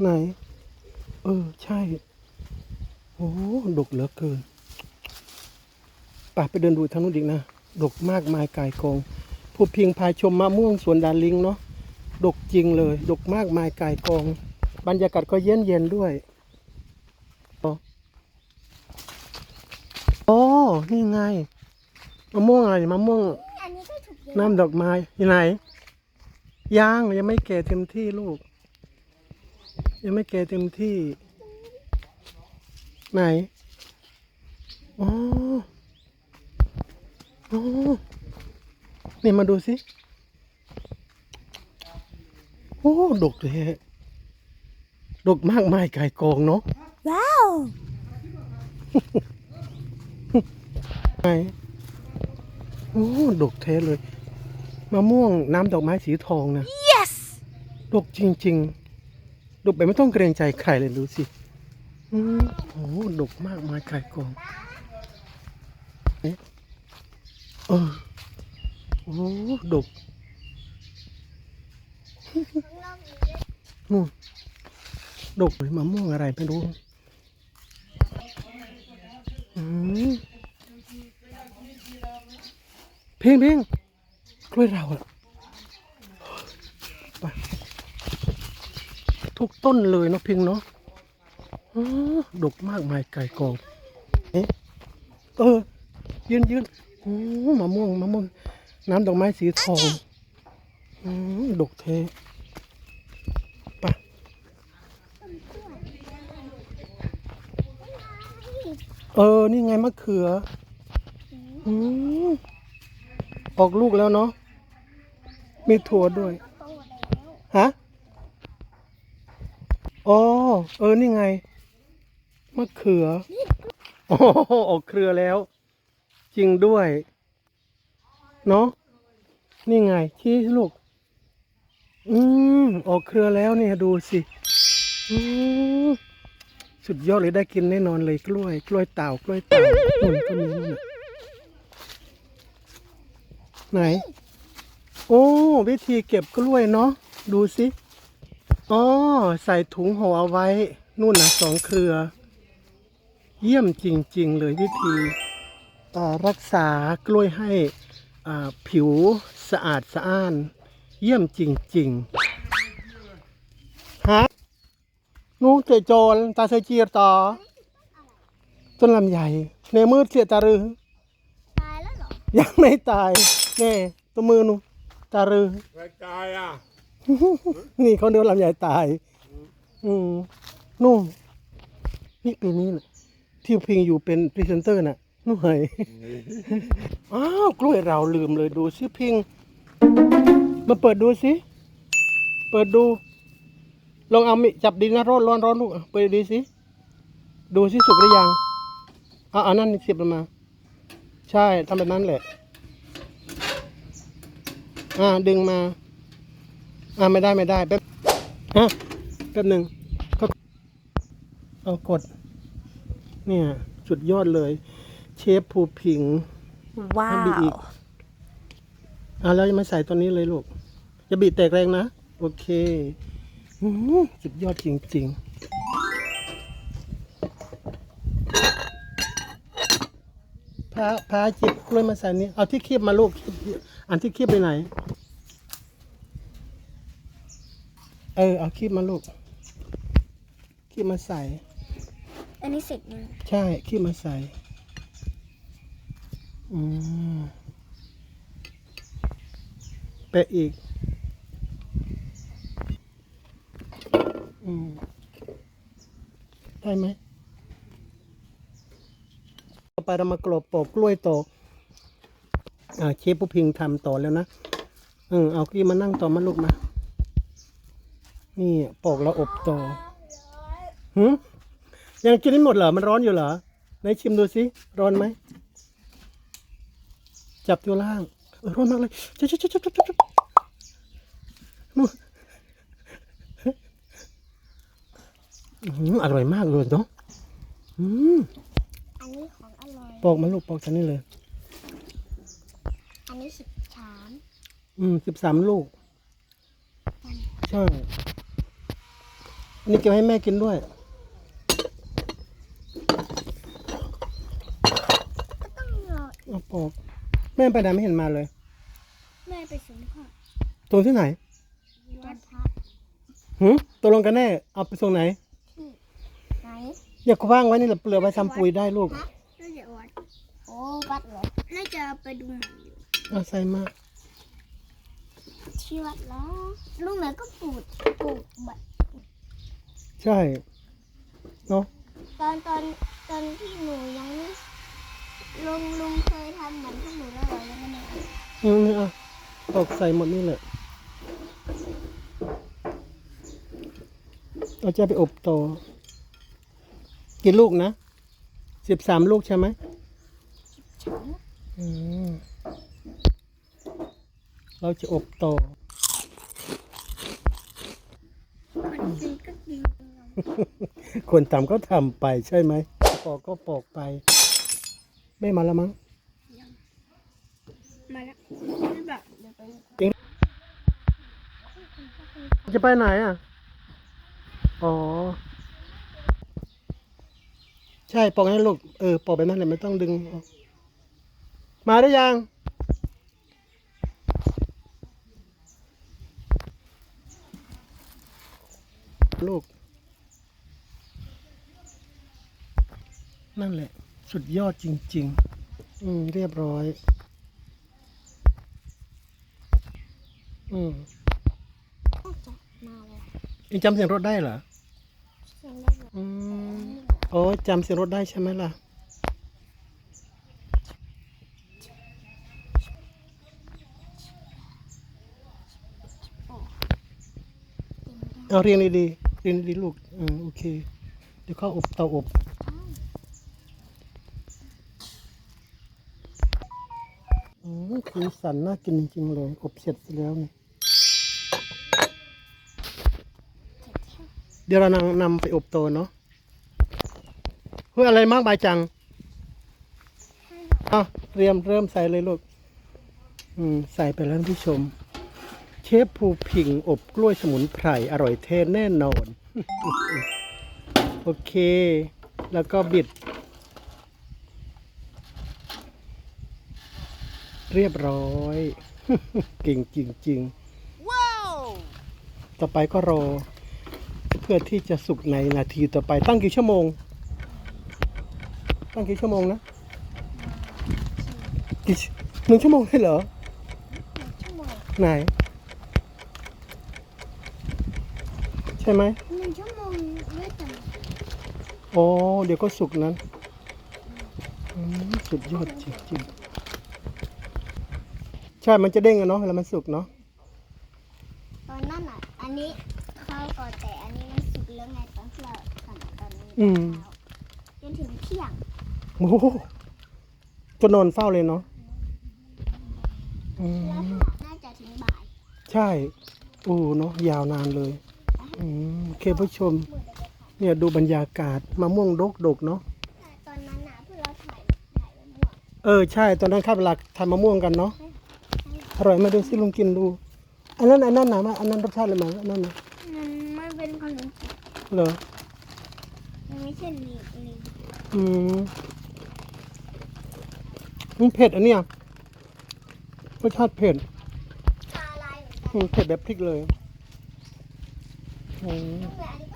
ไหน เออ ใช่ โอ้ดกเหลือเกินป่ะไปเดินดูทางนู้นอีกนะ ดกมากมายกายกอง ผู้เพียงพาชมมะม่วงสวนดาลิงเนาะ ดกจริงเลย ดกมากมายกายกอง บรรยากาศก็เย็นเย็นๆด้วยอ๋อโอ้นี่ไง มะม่วงอะไรมะม่วงอันนี้ก็ถูกเยอะน้ำดอกไม้ที่ไหนยังยังไม่แก่เต็มที่ลูก ยังไม่แก่เต็มที่ ไหนอ๋ออ๋อนี่มาดูสิ โอ้ดกเลยดกมากมายไก่กองเนาะ ว้าว ไหนโอ้ดกแท้เลย มะม่วงน้ำดอกไม้สีทองนะ yes ดกจริง ๆ ดกแบบไม่ต้องเกรงใจใครเลยดูสิโอ้โหดกมากมายไก่กองเอ๊ะเออโอ้โหดกนู่นดกเลยมะม่วงอะไรไม่รู้เพ่งเพ่งกล้วยเราอะไป ทุกต้นเลยเนาะพียงเนาะดกมากมายไก่กองเอ๊ะเออยืนยืนมะม่วงมะม่วงน้ำดอกไม้สีทองดกเทไปเออ นี่ไงมะเขืออืมออกลูกแล้วเนาะมีถั่วด้วย ฮะ อ๋อ เออ นี่ไง มะเขือ โอ้โออกเครือแล้ว จริงด้วย เนาะ นี่ไง ชี้ลูก อืม ออกเครือแล้วเนี่ยดูสิอืมสุดยอดเลยได้กินแน่นอนเลยกล้วย กล้วยเต่ากล้วยเต่านู่นก็มีนู่นน่ะไหน โอ้ วิธีเก็บกล้วยเนาะ ดูสิ อ๋อใส่ถุงห่อเอาไว้ นู่นนะสองเครือ เยี่ยมจริง ๆ เลยวิธีอ่ารักษากล้วยให้อ่าผิวสะอาดสะอ้าน เยี่ยมจริง ๆ ฮะนู้เจโจรตาเซจีรต่อต้นลำใหญ่ในมือเสียตารือตายแล้วเหรอ ยังไม่ตาย แน่ตัวมือหนูตารือใครตายอะ นี่เขาเดินลำใหญ่ตาย อืมนู่นนี่ปีนี้นะที่พิงอยู่เป็นพรีเซนเตอร์น่ะนู่นไงอ้าวกล้วยเราลืมเลยดูสิพิง มาเปิดดูสิ เปิดดู ลองเอามิจับดินนะร้อนร้อนร้อนลูกอะเปิดดูสิดูสิสุกหรือยังเอาเอานั่นเสียบลงมา ใช่ทำแบบนั้นแหละ อ่าดึงมา อ่าไม่ได้ไม่ได้แป๊บฮะแป๊บหนึ่งก็เอากด เนี่ยสุดยอดเลย เชฟภูผิงว้าให้บีอีกอ่าแล้วยังไม่ใส่ตัวนี้เลยลูกอย่าบีบแตกแรงนะ โอเคอื้อหือสุดยอดจริง ๆ พาพาจิบกล้วยมาใส่นี่เอาที่คีบมาลูกคีบอันที่คีบไปไหน เออเอาคีบมาลูกคีบมาใส่ อันนี้เสร็จยังใช่ขี้มาใส่อืมแปะอีก อืมได้ไหมต่อไปเรามากรอบปอกกล้วยต่ออ่าเชฟผู้พิงทำต่อแล้วนะเออเอากี้มานั่งต่อมาลูกมา นี่ปอกแล้วอบต่อหืมยังกินไม่หมดเหรอ มันร้อนอยู่เหรอไหนชิมดูสิ ร้อนไหม จับตัวล่างเออร้อนมากเลยจับจับจับจับจับจับนู่นอื้อหืออร่อยมากเลยเนาะอืมอันนี้ของอร่อย ปอกมาลูกปอกฉันนี่เลย อันนี้สิบชาม อืมสิบสามลูก ใช่ อันนี้เก็บให้แม่กินด้วย ก็ต้องรอเอาปอกแม่ไปไหนไม่เห็นมาเลยแม่ไปสวนพ่อตรงที่ไหนวัดพระหืมตกลงกันแน่ เอาไปส่งไหน ไหนอย่าว่างไว้นี่แหละเปลือกไปทำปุ๋ยได้ลูกฮะน่าจะวัดโอ้วัดเหรอน่าจะไปดูหนังอยู่เอาใส่มาที่วัดแล้วลุงเหนือก็ปลูกปลูกแบบ ใช่เนาะตอนตอนตอนที่หนูยังไม่ลุงลุงเคยทำเหมือนพวกหนูแล้วเหรอยังไม่ได้อืมนี่อะตอกใส่หมดนี่แหละเราจะไปอบโตอกี่ลูกนะสิบสามลูกใช่ไหมฉันอืมเราจะอบโตอ คนซื้อก็ดีคนทำก็ทำไปใช่ไหมปอกก็ปอกไป ไม่มาแล้วมั้งมาแล้วแบบเดี๋ยวไปจะไปไหนอะ อ๋อ ใช่ปอกให้ลูก เออ ปอกไปนั่นแหละไม่ต้องดึงออกมาได้ยังลูก นั่นแหละ สุดยอดจริง ๆ อืม เรียบร้อย อืมน่าจะมาแล้วเองจำเสียงรถได้เหรอ เสียงได้แบบอืมโอ้ยจำเสียงรถได้ใช่ไหมล่ะ เอาเรียงดีๆเรียงดีๆลูกอืมโอเค เดี๋ยวเข้าอบเตาอบ อืม สีสันน่ากินจริงๆเลยอบเสร็จแล้วนี่เดี๋ยวเรานำนำไปอบโตเนาะเฮ้ยอะไรมากมายจังอะเตรียมเริ่มใส่เลยลูก อืม ใส่ไปแล้วท่านผู้ชม เชฟภูพิงอบกล้วยสมุนไพรอร่อยเทแน่นอน โอเค แล้วก็บิด เรียบร้อย เก่งจริงๆว้าวต่อไปก็รอ เพื่อที่จะสุกในนาทีต่อไปตั้งกี่ชั่วโมง ตั้งกี่ชั่วโมงนะกี่ชั่วหนึ่งชั่วโมงเลยเหรอชั่วโมงไหน ใช่ไหมหนึ่งชั่วโมงไม่ต่อ๋อเดี๋ยวก็สุกนั้นอืมสุดยอดจริงๆ ใช่ มันจะเด้งอะเนาะแล้วมันสุกเนาะำตอนนั้นอะ อันนี้เข้าวก่อนแต่อันนี้มันสุกแล้วไงตอนที่เราทำตอนนี้อืมจนถึงเที่ยงโอ้โหจะนอนเฝ้าเลยเนาะอืมแล้วน่าจะถึงบ่ายใช่ โอ้เนาะยาวนานเลย อืมโอเคผู้ชมเนี่ยดูบรรยากาศมะม่วงดกดกๆเนาะแต่ตอนนั้นน่ะเพื่อเราถ่ายถ่ายมะม่วงเออ ใช่ ตอนนั้นข้าเวลาทำมะม่วงกันเนาะ อร่อยไหมาดูสิลุงกินดู อันนั้นอันนั้นหนามาอันนั้นรสชาติอะไรมาอันนั้นนะมันมันเป็นขนมจีบเหรอมันไม่ใช่นี่นี่อืมมันเผ็ดอันเนี้ยรสชาติเผ็ดชาลายเหมือนกันอืมเผ็ดแบบพริกเลยอืมแต่อันนี้ก็สาหร่าย